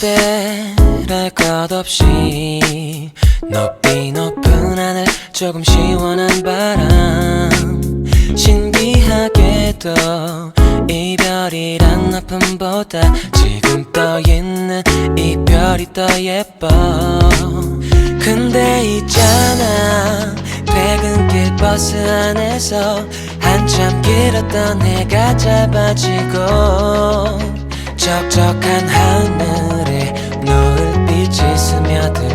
때랄 것 없이 높이 높은 하늘 조금 시원한 바람 신기하게도 이별이란 아픔보다 지금 떠있는 이별이 더 예뻐. 근데 있잖아 버스 안에서 한참 길었던 해가 짧아지고 적적한 하늘에 노을빛이 스며들